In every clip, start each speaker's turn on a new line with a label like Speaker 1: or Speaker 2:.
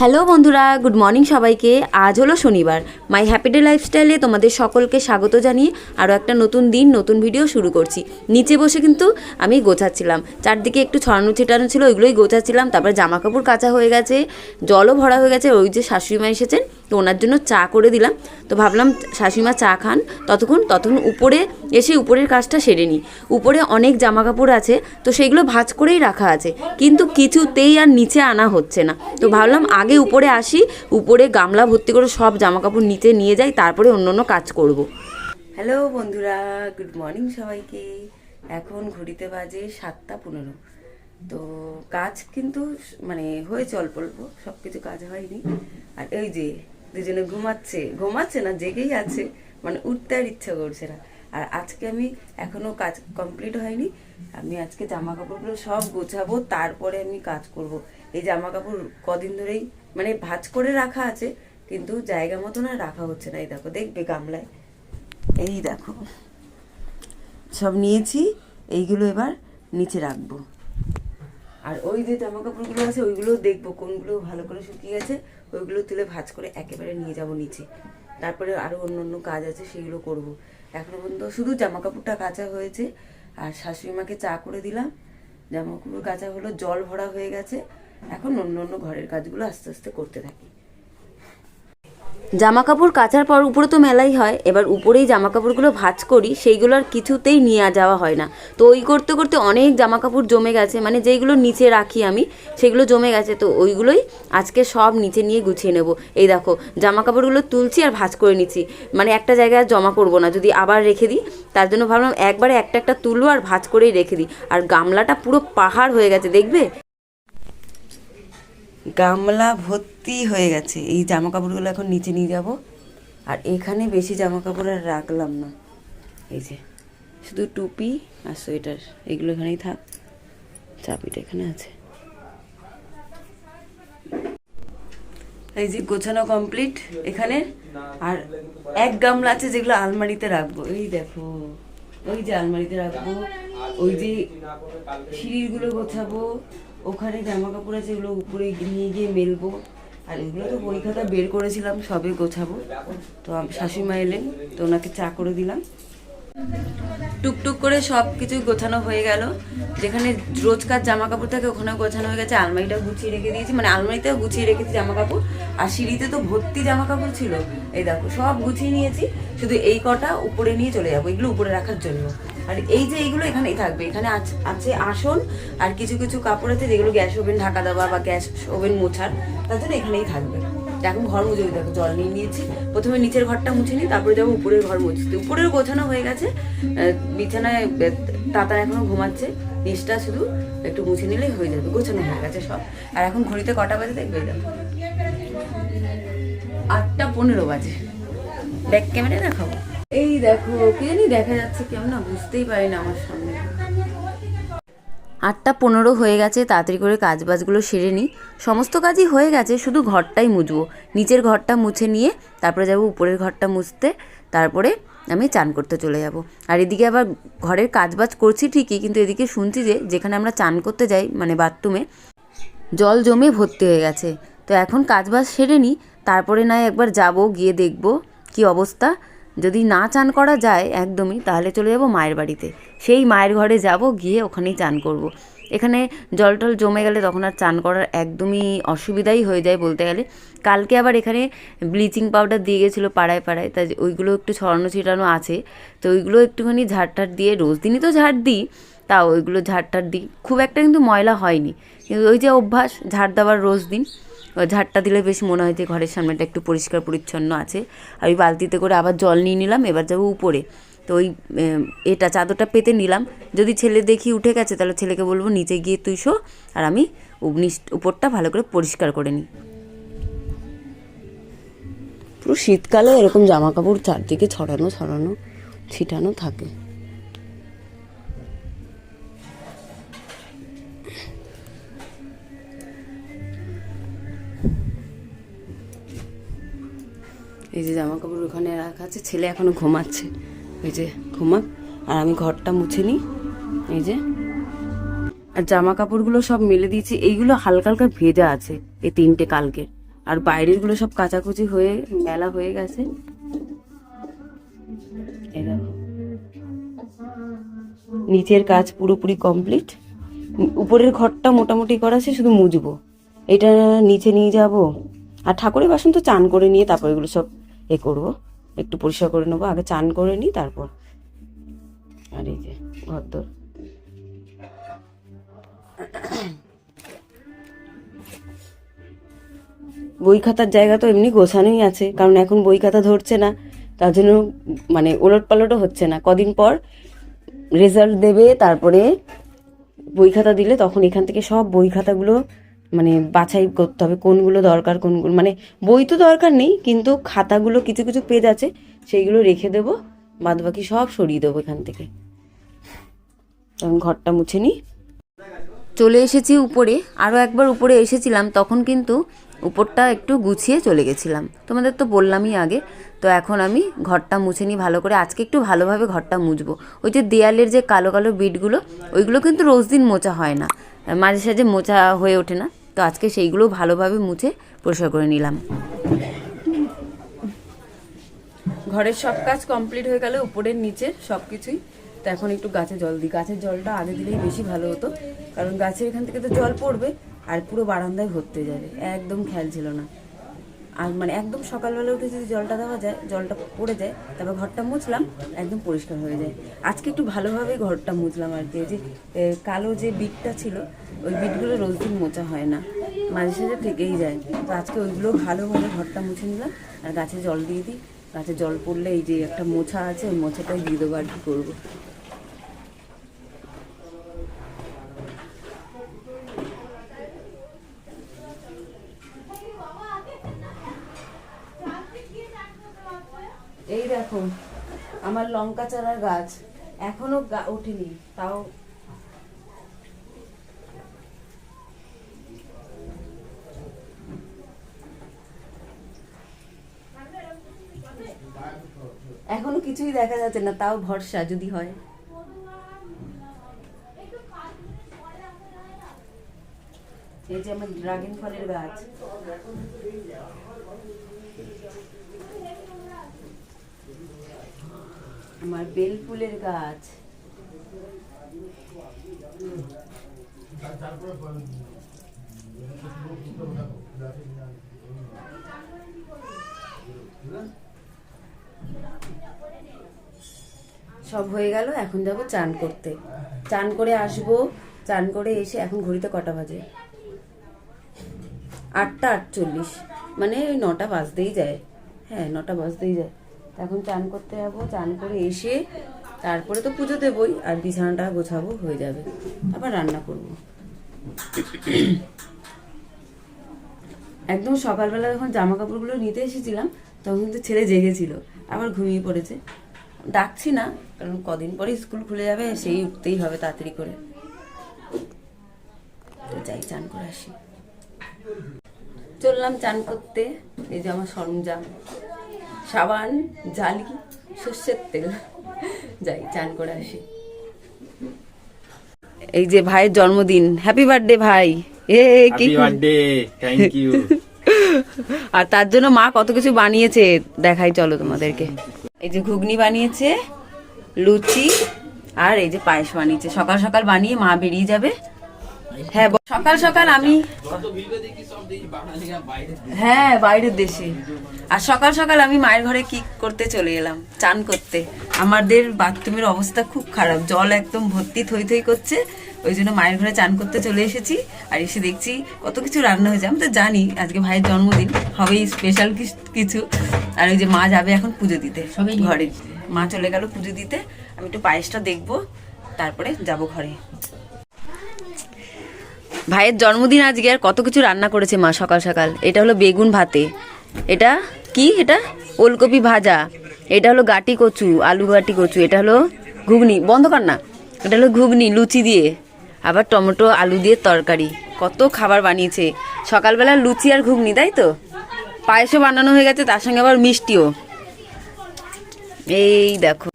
Speaker 1: Hello বন্ধুরা, good morning সবাইকে। আজ হলো শনিবার। মাই হ্যাপি ডে লাইফস্টাইলে তোমাদের সকলকে স্বাগত জানিয়ে আরও একটা নতুন দিন, নতুন ভিডিও শুরু করছি। নিচে বসে কিন্তু আমি গোছাচ্ছিলাম। চারদিকে একটু ছড়ানো ছিটানো ছিল, ওইগুলোই গোছাচ্ছিলাম। তারপর জামা কাপড় কাচা হয়ে গেছে, জলও ভরা হয়ে গেছে। ওই যে শাশুড়ি মা এসেছেন, তো ওনার জন্য চা করে দিলাম। তো ভাবলাম শাশুড়িমা চা খান। ততক্ষণ ততক্ষণ উপরে এসে উপরের কাজটা সেরে নিই। উপরে অনেক জামা কাপড় আছে, তো সেগুলো ভাঁজ করেই রাখা আছে। কিন্তু কিছুতেই আর নিচে আনা হচ্ছে না। তো ভাবলাম আগে উপরে আসি, উপরে গামলা ভর্তি করে সব জামা কাপড় নিচে নিয়ে যাই, তারপরে অন্য অন্য কাজ করব। হ্যালো বন্ধুরা, গুড মর্নিং সবাইকে। এখন ঘড়িতে বাজে সাতটা পনেরো। তো কাজ কিন্তু মানে হয়েছে অল্প অল্প সব কিছু কাজ হয়নি। আর এই যে দুজনে ঘুমাচ্ছে ঘুমাচ্ছে না, জেগেই আছে মানে উঠতে আর ইচ্ছা করছে না। আর আজকে আমি এখনও কাজ কমপ্লিট হয়নি। আমি আজকে জামা কাপড়গুলো সব গোছাবো, তারপরে আমি কাজ করব। এই জামা কাপড় কদিন ধরেই মানে ভাঁজ করে রাখা আছে, কিন্তু জায়গা মতো না রাখা হচ্ছে না। এই দেখো, দেখবে গামলায়? এই দেখো, সব নিয়েছি, এইগুলো এবার নিচে রাখব। আর ওই যে জামা কাপড়গুলো আছে, ওইগুলো দেখব, কোনগুলো ভালো করে শুকিয়ে গেছে, ওইগুলো তুলে ভাঁজ করে একেবারে নিয়ে যাব নিচে। তারপরে আরও অন্য অন্য কাজ আছে, সেগুলো করব। এখনও পর্যন্ত শুধু জামা কাপড়টা কাচা হয়েছে, আর শাশুড়ি মাকে চা করে দিলাম। জামা কাপড় কাচা হলো, জল ভরা হয়ে গেছে এখন অন্য অন্য ঘরের কাজগুলো আস্তে আস্তে করতে থাকি। জামা কাপড় কাচার পর উপরে তো মেলাই হয়, এবার উপরেই জামা কাপড়গুলো ভাঁজ করি, সেইগুলো আর কিছুতেই নিয়ে যাওয়া হয় না। তো ওই করতে করতে অনেক জামা কাপড় জমে গেছে মানে যেইগুলো নিচে রাখি আমি, সেগুলো জমে গেছে, তো ওইগুলোই আজকে সব নিচে নিয়ে গুছিয়ে নেব। এই দেখো জামা কাপড়গুলো তুলছি আর ভাঁজ করে নিচ্ছি। মানে একটা জায়গায় জমা করব না, যদি আবার রেখে দিই, তার জন্য ভাবলাম একবারে একটা একটা তুলবো আর ভাঁজ করেই রেখে দিই। আর গামলাটা পুরো পাহাড় হয়ে গেছে, দেখবে? গামলা ভর্তি হয়ে গেছে। এই জামা কাপড়গুলো এখন নিচে নিয়ে যাব। আর এখানে বেশি জামা কাপড় আর রাখলাম না। এই যে, শুধু টুপি আর সোয়েটার, এগুলো এখানেই থাক। চাবিটা এখানে আছে। এই যে গোছানো কমপ্লিট এখানে। আর এক গামলা আছে যেগুলো আলমারিতে রাখব। এই দেখো, ওই যে আলমারিতে রাখব। ওই যে সিঁড়িগুলো গোছাবো। ওখানে জামা কাপড় আছে এগুলো উপরে নিয়ে গিয়ে মেলবো। আর এগুলো তো বই খাতা বের করেছিলাম, সবে গোছাবো। তো শাশুড়ি এলেন, তো ওনাকে চা করে দিলাম। টুকটুক করে সব কিছু গোছানো হয়ে গেল। যেখানে রোজকার জামা কাপড় থাকে, ওখানেও গোছানো হয়ে গেছে। আলমারিটা গুছিয়ে রেখে দিয়েছি। মানে আলমারিতেও গুছিয়ে রেখেছি জামা কাপড়। আর সিঁড়িতে তো ভর্তি জামা কাপড় ছিল। এই দেখো, সব গুছিয়ে নিয়েছি। শুধু এই কটা উপরে নিয়ে চলে যাব, এগুলো উপরে রাখার জন্য। আর এই যে এইগুলো এখানেই থাকবে। এখানে আছ- আসন, আর কিছু কিছু কাপড় আছে যেগুলো গ্যাস ওভেন, ঢাকা দেওয়া বা গ্যাস ওভেন মোছার। তার জন্য এখানেই থাকবে। এখন ঘর মুছে দেখো, জল নিয়ে নিয়েছি। প্রথমে নিচের ঘরটা মুছে নিই, তারপরে যাব উপরের ঘর মুছতে। উপরের গোছানো হয়ে গেছে। বিছানায় তাতা এখনও ঘুমাচ্ছে। নিচটা শুধু একটু মুছে নিলেই হয়ে যাবে। গোছানো হয়ে গেছে সব। আর এখন ঘড়িতে কটা বাজে দেখবে? দেখো আটটা পনেরো বাজে। ব্যাক ক্যামেরা দেখাবো এই দেখো কে জানি দেখা যাচ্ছে কেমন না বুঝতেই পারি না আমার সামনে। আটটা পনেরো হয়ে গেছে, তাড়াতাড়ি করে কাজ বাজগুলো সেরে নিই। সমস্ত কাজই হয়ে গেছে, শুধু ঘরটাই মুছবো। নিচের ঘরটা মুছে নিয়ে, তারপরে যাব উপরের ঘরটা মুছতে, তারপরে আমি চান করতে চলে যাব। আর এদিকে আবার ঘরের কাজ বাজ করছি ঠিকই, কিন্তু এদিকে শুনছি যে, যেখানে আমরা চান করতে যাই মানে বাথরুমে, জল জমে ভর্তি হয়ে গেছে। তো এখন কাজবাজ সেরে নিই, তারপরে নয় একবার যাব, গিয়ে দেখব কি অবস্থা। যদি না চান করা যায় একদমই, তাহলে চলে যাব মায়ের বাড়িতে। সেই মায়ের ঘরে যাব, গিয়ে ওখানেই চান করব। এখানে জল টল জমে গেলে তখন আর চান করার একদমই অসুবিধাই হয়ে যায় বলতে গেলে। কালকে আবার এখানে ব্লিচিং পাউডার দিয়ে গেছিল পাড়ায় পাড়ায় তাই ওইগুলো একটু ছড়ানো ছিটানো আছে, তো ওইগুলো একটুখানি ঝাড় টাড় দিয়ে, রোজ দিনই তো ঝাড় দিই, তা ওইগুলো ঝাড় টাড় দিই। খুব একটা কিন্তু ময়লা হয়নি। কিন্তু ওই যে অভ্যাস, ঝাড় দেওয়ার রোজ দিন। ঝাড়টা দিলে বেশি মনে হয় যে ঘরের সামনেটা একটু পরিষ্কার পরিচ্ছন্ন আছে। ওই বালতিতে করে আবার জল নিয়ে নিলাম, এবার যাব উপরে। তো ওই এটা চাদরটা পেতে নিলাম। যদি ছেলে দেখি উঠে গেছে, তাহলে ছেলেকে বলব, নিচে গিয়ে তুই শো, আর আমি উপ- উপরটা ভালো করে পরিষ্কার করে নিই। পুরো শীতকালে এরকম জামা কাপড় চারদিকে ছড়ানো ছড়ানো, ছিটানো থাকে। এই যে জামা কাপড় ওখানে রাখা আছে, ছেলে এখনও ঘুমাচ্ছে। এই যে ঘুমাক আর আমি ঘরটা মুছে নিই। এই যে। আর জামা কাপড়গুলো সব মেলে দিয়েছি। এইগুলো হালকা হালকা ভেজা আছে, এই তিনটে কালকে। আর বাইরেরগুলো সব কাচাকুচি হয়ে, মেলা হয়ে গেছে। নিচের কাজ পুরোপুরি কমপ্লিট। উপরের ঘরটা মোটামুটি করা আছে, শুধু মুজবো। এটা নিচে নিয়ে যাব। আর ঠাকুরের বাসন তো চান করে নিয়ে তারপর এগুলো সব এ করব। একটু পরিষ্কার করে নেব। আগে চান করে নিই, তারপর। আর এই যে, ঘরদোর। বই খাতার জায়গা তো এমনি গোছানোই আছে, কারণ এখন বই খাতা ধরছে না। তার জন্য মানে ওলট পালটও হচ্ছে না। কদিন পর রেজাল্ট দেবে, তারপরে বই খাতা দিলে তখন এখান থেকে সব বই খাতাগুলো মানে বাছাই করতে হবে কোনগুলো দরকার, কোনগুলো মানে বই তো দরকার নেই, কিন্তু খাতাগুলো কিছু কিছু পেজ আছে, সেইগুলো রেখে দেবো বাদ বাকি সব সরিয়ে দেবো এখান থেকে। ঘরটা মুছে নিই। চলে এসেছি উপরে আরও একবার উপরে এসেছিলাম, তখন কিন্তু উপরটা একটু গুছিয়ে চলে গেছিলাম। তোমাদের তো বললামই আগে, তো এখন আমি ঘরটা মুছে নিই, ভালো করে আজকে একটু ভালোভাবে ঘরটা মুছবো। ওই যে দেয়ালের যে কালো কালো বিটগুলো ওইগুলো কিন্তু রোজ দিন মোচা হয় না। মাঝে সাঝে মোছা হয়ে ওঠে না। তো আজকে সেইগুলো ভালোভাবে মুছে পরিষ্কার করে নিলাম। ঘরের সব কাজ কমপ্লিট হয়ে গেলে উপরের নিচের সব কিছুই। তো এখন একটু গাছে জল দিই। গাছের জলটা আগে দিলেই বেশি ভালো হতো। কারণ গাছের এখান থেকে তো জল পড়বে আর পুরো বারান্দায় ভরতে যাবে। একদম খেয়াল ছিল না। আর মানে একদম সকালবেলা উঠে যদি জলটা দেওয়া যায়, জলটা পড়ে যায়, তারপর ঘরটা মুছলাম, একদম পরিষ্কার হয়ে যায়। আজকে একটু ভালোভাবে ঘরটা মুছলাম আর কি। যে কালো যে বিটটা ছিল, ওই বিটগুলো রোজ দিন মোছা হয় না। মাঝে সাঝে থেকেই যায়। তো আজকে ওইগুলো ভালোভাবে ঘরটা মুছে নিলাম আর গাছে জল দিয়ে দিই। গাছে জল পড়লে এই যে একটা মোছা আছে, ওই মোছাটাই দিয়ে দেবো আর কি করব। দেখো আমার লঙ্কা চারার গাছ এখনও ওঠেনি, তাও এখনও কিছুই দেখা যাচ্ছে না, তাও ভরসা যদি হয়। এই যে আমার ড্রাগন ফলের গাছ। আমার বেল ফুলের গাছ। সব হয়ে গেল, এখন যাব চান করতে। চান করে আসব, চান করে এসে এখন ঘড়িতে কটা বাজে? আটটা আটচল্লিশ। মানে ওই নটা বাজতেই যায়। হ্যাঁ নটা বাজতেই যায়। এখন চান করতে যাব, চান করে এসে তারপরে তো পুজো দেবই আর বিছানাটা গোছাবো, হয়ে যাবে। আবার রান্না করব। একদম সকালবেলা যখন জামা কাপড়গুলো নিতে এসেছিলাম, তখন কিন্তু ছেলে জেগেছিল, আবার ঘুমিয়ে পড়েছে। ডাকছি না, কারণ কদিন পরে স্কুল খুলে যাবে, সেই উঠতেই হবে তাড়াতাড়ি করে। যাই, চান করে আসি। চললাম চান করতে, এই যে আমার সরঞ্জাম। সাবান জালি সর্ষের তেল। যাই চান করে আসি। এই যে ভাইয়ের জন্মদিন। হ্যাপি বার্থডে ভাই। এ কি
Speaker 2: বার্থডে থ্যাংক ইউ
Speaker 1: আর তার জন্য মা কত কিছু বানিয়েছে দেখাই চলো তোমাদেরকে। এই যে ঘুগনি বানিয়েছে লুচি আর এই যে পায়েস বানিয়েছে। সকাল সকাল বানিয়ে মা বেরিয়ে যাবে। হ্যাঁ সকাল সকাল আমি হ্যাঁ বাইরের দেশে। আর সকাল সকাল আমি মায়ের ঘরে কি করতে চলে এলাম? চান করতে। আমাদের বাথরুমের অবস্থা খুব খারাপ। জল একদম ভর্তি থই থই করছে। ওই জন্য মায়ের ঘরে চান করতে চলে এসেছি। আর এসে দেখছি কত কিছু রান্না হয়েছে। আমি তো জানি আজকে ভাইয়ের জন্মদিন। হবেই স্পেশাল কিছু। আর ওই যে মা যাবে এখন পুজো দিতে। ঘরে। মা চলে গেল পুজো দিতে। আমি একটু পায়েসটা দেখব। তারপরে যাব ঘরে। ভাইয়ের জন্মদিন আজকে আর কত কিছু রান্না করেছে মা সকাল সকাল? এটা হলো বেগুন ভাতে। এটা কি এটা? ওলকপি ভাজা। এটা হলো গাটি কচু, আলু গাটি কচু। এটা হলো ঘুগনি। বন্ধ কর না। এটা হলো ঘুগনি, লুচি দিয়ে। আবার টমেটো, আলু দিয়ে তরকারি। কত খাবার বানিয়েছে। সকালবেলা লুচি আর ঘুগনি, তাই তো? পায়েসও বানানো হয়ে গেছে, তার সঙ্গে আবার মিষ্টিও। এই দেখো।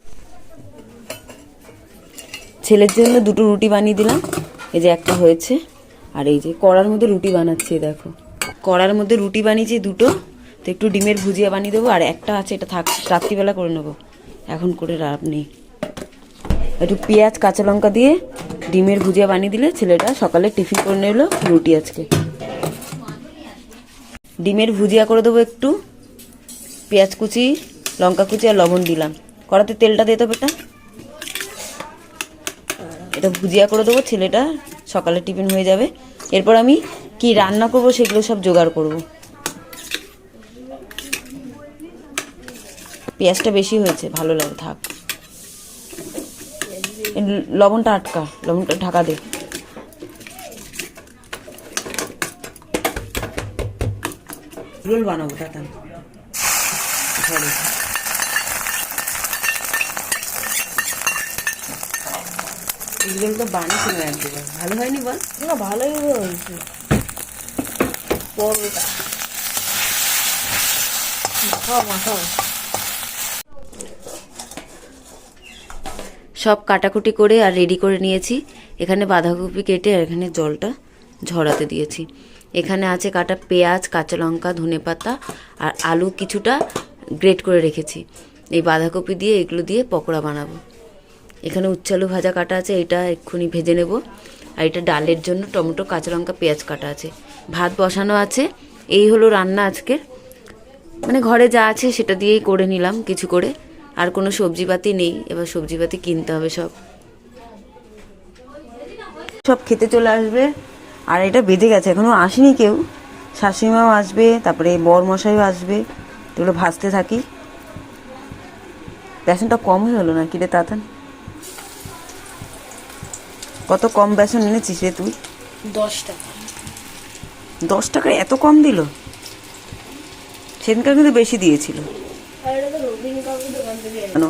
Speaker 1: ছেলের জন্য দুটো রুটি বানিয়ে দিলাম। এই যে একটা হয়েছে। আর এই যে কড়ার মধ্যে রুটি বানাচ্ছে, দেখো। কড়ার মধ্যে রুটি বানিয়েছি দুটো, তো একটু ডিমের ভুজিয়া বানিয়ে দেবো, আর একটা আছে, এটা থাক, রাত্রিবেলা করে নেব। এখন করে লাভ নেই। একটু পেঁয়াজ, কাঁচা লঙ্কা দিয়ে ডিমের ভুজিয়া বানিয়ে দিলে ছেলেটা সকালে টিফিন করে নিল রুটি আজকে। ডিমের ভুজিয়া করে দেবো একটু, পেঁয়াজ কুচি, লঙ্কা কুচি আর লবণ দিলাম। কড়াতে তেলটা দিয়ে দেবো এটা। এটা ভুজিয়া করে দেবো ছেলেটা। সকালে টিফিন হয়ে যাবে। এরপর আমি কি রান্না করব সেগুলো সব জোগাড় করব। পেঁয়াজটা বেশি হয়েছে, ভালো লাগে, থাক। লবণটা আটকা, লবণটা ঢাকা দে। রোল বানাবো, টাটা। এগুলো তো একদিন ভালো হয়নি বল
Speaker 3: না ভালোই হয়েছে। পরোটা। মাখাও মাখাও
Speaker 1: সব কাটাকুটি করে আর রেডি করে নিয়েছি। এখানে বাঁধাকপি কেটে আর এখানে জলটা ঝরাতে দিয়েছি। এখানে আছে কাটা পেঁয়াজ কাঁচা লঙ্কা ধনে পাতা আর আলু কিছুটা গ্রেট করে রেখেছি। এই বাঁধাকপি দিয়ে এগুলো দিয়ে পকোড়া বানাবো। এখানে উচ্চালু ভাজা কাটা আছে, এটা এক্ষুনি ভেজে নেব। আর এটা ডালের জন্য টমেটো, কাঁচা লঙ্কা, পেঁয়াজ কাটা আছে। ভাত বসানো আছে। এই হলো রান্না আজকের। মানে ঘরে যা আছে সেটা দিয়েই করে নিলাম কিছু করে। আর কোনো সবজিপাতি নেই, এবার সবজিপাতি কিনতে হবে সব। সব খেতে চলে আসবে। আর এটা বেঁধে গেছে, এখনও আসেনি কেউ। শাশুড়িমাও আসবে, তারপরে বর মশাইও আসবে এগুলো ভাজতে থাকি। বেসনটা কম হয়ে হলো না কি রে তাতান কত কম বেসন এনেছিস রে তুই?
Speaker 3: দশ টাকা।
Speaker 1: দশ টাকায় এত কম দিল? সেদিনকার কিন্তু বেশি দিয়েছিল। কেন?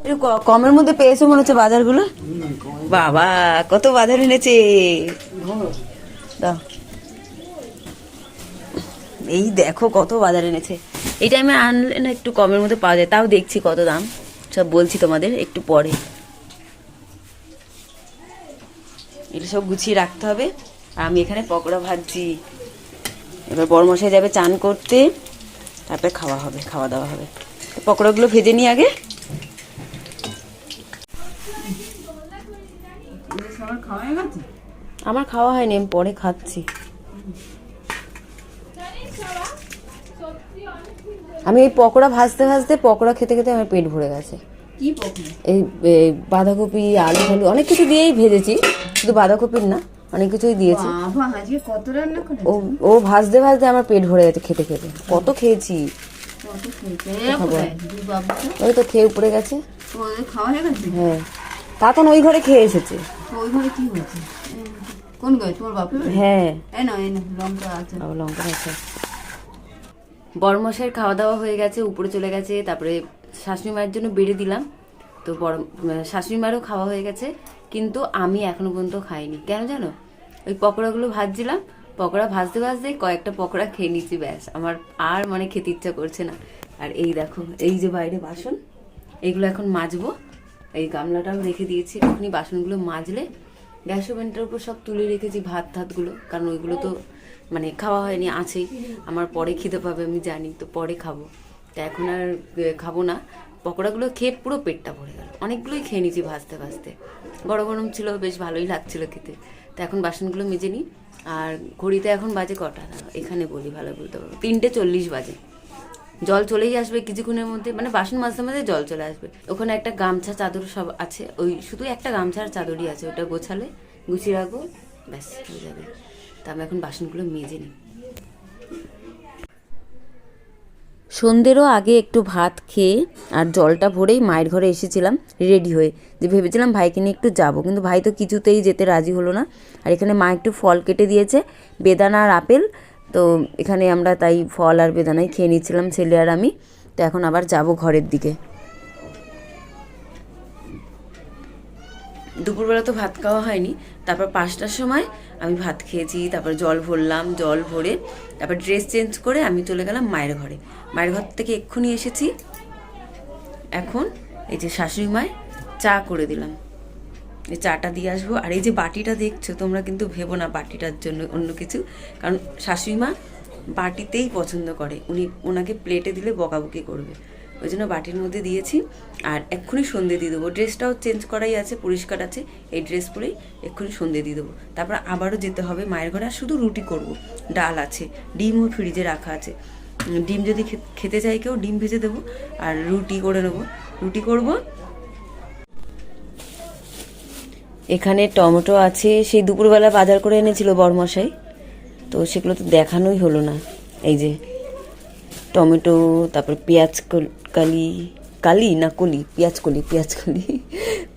Speaker 1: একটু কমের মধ্যে পেয়েছ মনে হচ্ছে বাজারগুলো? বাবা কত বাজার এনেছে? দাও। এই দেখো কত বাজার এনেছে। এই টাইমে আনলে না একটু কমের মধ্যে পাওয়া যায় তাও দেখছি কত দাম। সব বলছি তোমাদের একটু পরে। এটা সব গুছিয়ে রাখতে হবে। আর আমি এখানে পকোড়া ভাজছি। এবার বড় মশাই যাবে চান করতে। তারপরে খাওয়া হবে খাওয়া দাওয়া হবে। পকোড়াগুলো ভেজে নিই আগে। আমার খাওয়া হয়নি আমি পরে খাচ্ছি। আমি এই পকোড়া ভাজতে ভাজতে পকোড়া খেতে খেতে আমার পেট ভরে গেছে।
Speaker 3: কি
Speaker 1: এই বাঁধাকপি আলু ফালু অনেক কিছু দিয়েই ভেজেছি শুধু বাঁধাকপির না অনেক কিছুই দিয়েছি। ও ও ভাজতে ভাজতে আমার পেট ভরে গেছে খেতে খেতে। কত খেয়েছি।
Speaker 3: তো
Speaker 1: ওই তো খেয়ে উপরে গেছে।
Speaker 3: হয়ে
Speaker 1: হ্যাঁ। তাতন ওই ঘরে খেয়ে এসেছে।
Speaker 3: ওই ঘরে কি হয়েছে? কোন ঘরে? তোমার বাপের
Speaker 1: হ্যাঁ।
Speaker 3: লঙ্কা আছে।
Speaker 1: লঙ্কা আছে। বড়মশাইয়ের খাওয়া দাওয়া হয়ে গেছে, উপরে চলে গেছে, তারপরে শাশুড়ি মায়ের জন্য বেড়ে দিলাম। তো বড় মানে শাশুড়ি মায়েরও খাওয়া হয়ে গেছে, কিন্তু আমি এখনও পর্যন্ত খাইনি। কেন জানো? ওই পকোড়াগুলো ভাজছিলাম, পকোড়া ভাজতে ভাজতে কয়েকটা পকোড়া খেয়ে নিচ্ছি, ব্যাস। আমার আর মানে খেতে ইচ্ছা করছে না। আর এই দেখো, এই যে বাইরে বাসন এইগুলো এখন মাজবো। এই গামলাটাও রেখে দিয়েছি এখনই বাসনগুলো মাজলে গ্যাস ওভেনটার উপর সব তুলে রেখেছি ভাত ঠাতগুলো কারণ ওইগুলো তো মানে খাওয়া হয়নি আছেই আমার পরে খিদে পাবে, আমি জানি, তো পরে খাব। তা এখন আর খাব না। পকোড়াগুলো খেয়ে পুরো পেটটা ভরে গেল। অনেকগুলোই খেয়ে নিয়েছি ভাজতে ভাজতে। গরম গরম ছিল, বেশ ভালোই লাগছিল খেতে। তো এখন বাসনগুলো মেজে নিই। আর ঘড়িতে এখন বাজে কটা? এখানে বলি ভালো বলতে পারব তিনটে চল্লিশ বাজে। জল চলেই আসবে কিছুক্ষণের মধ্যে মানে বাসন মাঝে মাঝে জল চলে আসবে। ওখানে একটা গামছা, চাদর সব আছে। ওই শুধু একটা গামছার চাদরই আছে। ওটা গোছালে, গুছিয়ে রাখব, ব্যাস, হয়ে যাবে। তা আমি এখন বাসনগুলো মেজে নিই। সন্ধ্যেরও আগে একটু ভাত খেয়ে আর জলটা ভরেই মায়ের ঘরে এসেছিলাম রেডি হয়ে। যে ভেবেছিলাম ভাইকে নিয়ে একটু যাব কিন্তু ভাই তো কিছুতেই যেতে রাজি হলো না। আর এখানে মা একটু ফল কেটে দিয়েছে বেদানা আর আপেল। তো এখানে আমরা তাই ফল আর বেদানাই খেয়ে নিচ্ছিলাম ছেলে আর আমি। তো এখন আবার যাব ঘরের দিকে। দুপুরবেলা তো ভাত খাওয়া হয়নি তারপর পাঁচটার সময় আমি ভাত খেয়েছি, তারপর জল ভরলাম, জল ভরে তারপর ড্রেস চেঞ্জ করে আমি চলে গেলাম মায়ের ঘরে। মায়ের ঘর থেকে এক্ষুনি এসেছি। এখন এই যে শাশুড়ি মায় চা করে দিলাম। এই চাটা দিয়ে আসব। আর এই যে বাটিটা দেখছ, তোমরা কিন্তু ভেবো না বাটিটার জন্য অন্য কিছু। কারণ শাশুড়ি মা বাটিতেই পছন্দ করে। উনি ওনাকে প্লেটে দিলে বকাবকি করবে। ওই জন্য বাটির মধ্যে দিয়েছি। আর এক্ষুনি সন্ধে দিয়ে দেবো। ড্রেসটাও চেঞ্জ করাই আছে, পরিষ্কার আছে। এই ড্রেস পরেই এক্ষুনি সন্ধে দিয়ে দেবো। তারপর আবারও যেতে হবে মায়ের ঘরে। আর শুধু রুটি করব। ডাল আছে ডিমও ফ্রিজে রাখা আছে। ডিম যদি খেতে চাই কেউ, ডিম ভেজে দেবো। আর রুটি করে নেব। রুটি করব। এখানে টমেটো আছে। সেই দুপুরবেলা বাজার করে এনেছিল বরমশাই। তো সেগুলো তো দেখানোই হলো না। এই যে টমেটো, তারপর পেঁয়াজ কল- কালি না কলি? পেঁয়াজ কলি পেঁয়াজ কলি।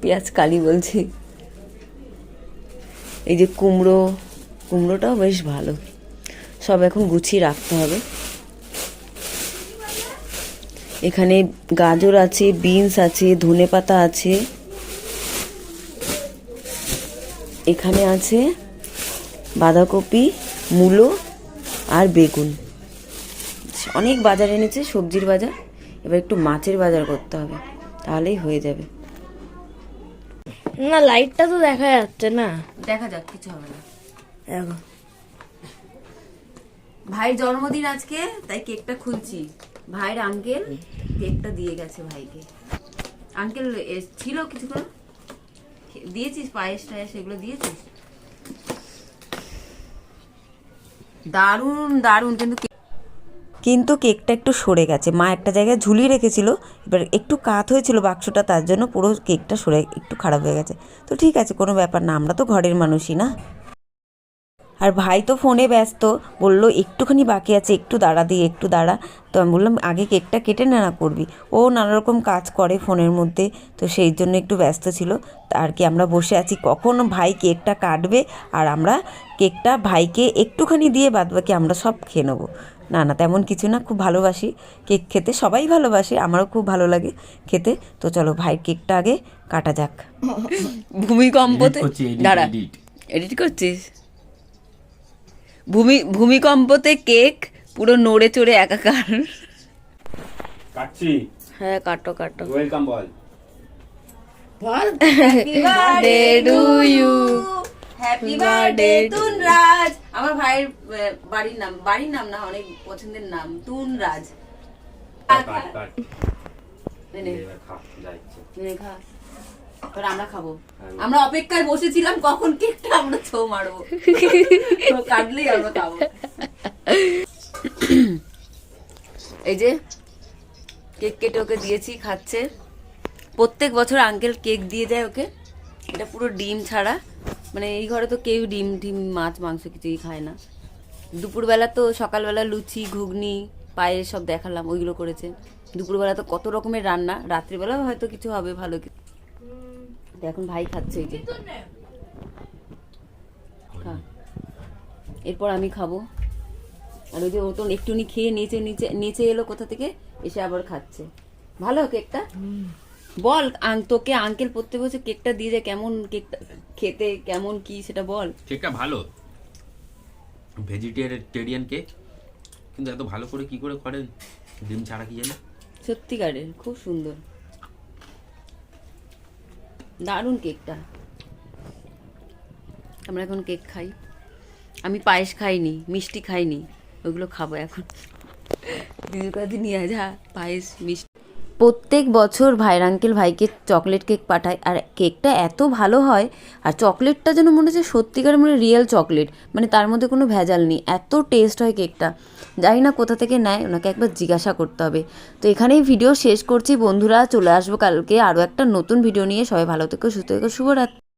Speaker 1: পেঁয়াজ কালি বলছি। এই যে কুমড়ো, কুমড়োটাও বেশ ভালো। সব এখন গুছিয়ে রাখতে হবে। এখানে গাজর আছে, বিনস আছে, ধনে পাতা আছে। এখানে আছে বাঁধাকপি, মূলো আর বেগুন। অনেক বাজার এনেছে সবজির বাজার। এবার একটু মাছের বাজার করতে হবে তাহলেই হয়ে যাবে।
Speaker 4: না লাইটটা তো দেখা যাচ্ছে না।
Speaker 1: দেখা যাক কিছু হবে না।
Speaker 4: দেখো।
Speaker 1: ভাইয়ের জন্মদিন আজকে তাই কেকটা খুলছি। ভাইয়ের আঙ্কেল কেকটা দিয়ে গেছে ভাইকে। আঙ্কেল ছিল কিছুক্ষণ। দিয়েছিস পায়েস টায়েস এগুলো দিয়েছিস? দারুণ দারুণ কিন্তু কিন্তু কেকটা একটু সরে গেছে। মা একটা জায়গায় ঝুলিয়ে রেখেছিল, এবার একটু কাত হয়েছিল বাক্সটা, তার জন্য পুরো কেকটা সরে, একটু খারাপ হয়ে গেছে। তো ঠিক আছে, কোনো ব্যাপার না, আমরা তো ঘরের মানুষই না। আর ভাই তো ফোনে ব্যস্ত, বলল একটুখানি বাকি আছে, একটু দাঁড়া দিয়ে একটু দাঁড়া। তো আমি বললাম, আগে কেকটা কেটে না না করবি? ও নানা রকম কাজ করে ফোনের মধ্যে, তো সেই জন্য একটু ব্যস্ত ছিল। আর কি, আমরা বসে আছি, কখন ভাই কেকটা কাটবে, আর আমরা কেকটা ভাইকে একটুখানি দিয়ে বাদ বাকি আমরা সব খেয়ে নেব। না না তেমন কিছু না খুব ভালোবাসি। কেক খেতে সবাই ভালোবাসে আমারও খুব ভালো লাগে খেতে। তো চলো ভাইয়ের কেকটা আগে কাটা যাক। ভূমিকম্পতে দাঁড়া। এডিট করছিস? ভূমি ভূমিকম্পতে কেক পুরো নড়ে চড়ে একাকার।
Speaker 2: কাটছি।
Speaker 1: হ্যাঁ কাটো কাটো।
Speaker 2: Welcome ball.
Speaker 1: Birthday to you happy birthday Tunraj আমার ভাইয়ের বাড়ির নাম বাড়ির নাম না অনেক পছন্দের নাম তুনরাজ আমরা খাব।
Speaker 2: হ্যাঁ।
Speaker 1: আমরা অপেক্ষায় বসেছিলাম কখন কেকটা আমরা ছৌ মারবো। তো কাটলেই আমরা খাব। এই যে কেক কেটে ওকে দিয়েছি খাচ্ছে। প্রত্যেক বছর আঙ্কেল কেক দিয়ে যায় ওকে। এটা পুরো ডিম ছাড়া। মানে এই ঘরে তো কেউ ডিম ডিম, মাছ, মাংস কিছুই খায় না। দুপুরবেলা তো সকালবেলা লুচি, ঘুগনি, পায়েস সব দেখালাম, ওইগুলো করেছে। দুপুরবেলা তো কত রকমের রান্না, রাত্রিবেলা হয়তো কিছু হবে ভালো কিছু এখন ভাই খাচ্ছে এই যে। এরপর আমি খাব। আর ওই যে তো একটুনি খেয়ে নিচে নিচে নিচে এলো কোথা থেকে, এসে আবার খাচ্ছে। ভালো কেকটা? বল তোকে আঙ্কেল প্রত্যেক বছর কেকটা দিয়ে যায় কেমন কেকটা খেতে কেমন কি সেটা বল।
Speaker 2: কেকটা ভালো। ভেজিটেরিয়ান কেক কিন্তু এত ভালো করে কি করে করেন ডিম ছাড়া কি জানে?
Speaker 1: সত্যিকারের খুব সুন্দর। দারুণ কেকটা। আমরা এখন কেক খাই। আমি পায়েস খাইনি মিষ্টি খাইনি ওগুলো খাব এখন। দিদির কাছে নিয়ে যা পায়েস মিষ্টি। প্রত্যেক বছর ভাইয়ের আঙ্কেল ভাইকে চকলেট কেক পাঠায়। আর কেকটা এত ভালো হয়, আর চকলেটটা যেন মনে হচ্ছে সত্যিকার মানে রিয়েল চকলেট মানে তার মধ্যে কোনো ভেজাল নেই। এত টেস্ট হয় কেকটা জানি না কোথা থেকে নেয়, ওনাকে একবার জিজ্ঞাসা করতে হবে। তো এখানেই ভিডিও শেষ করছি। বন্ধুরা, চলে আসব কালকে আরও একটা নতুন ভিডিও নিয়ে। সবাই ভালো থেকো, সুস্থ থেকো, শুভরাত্রি।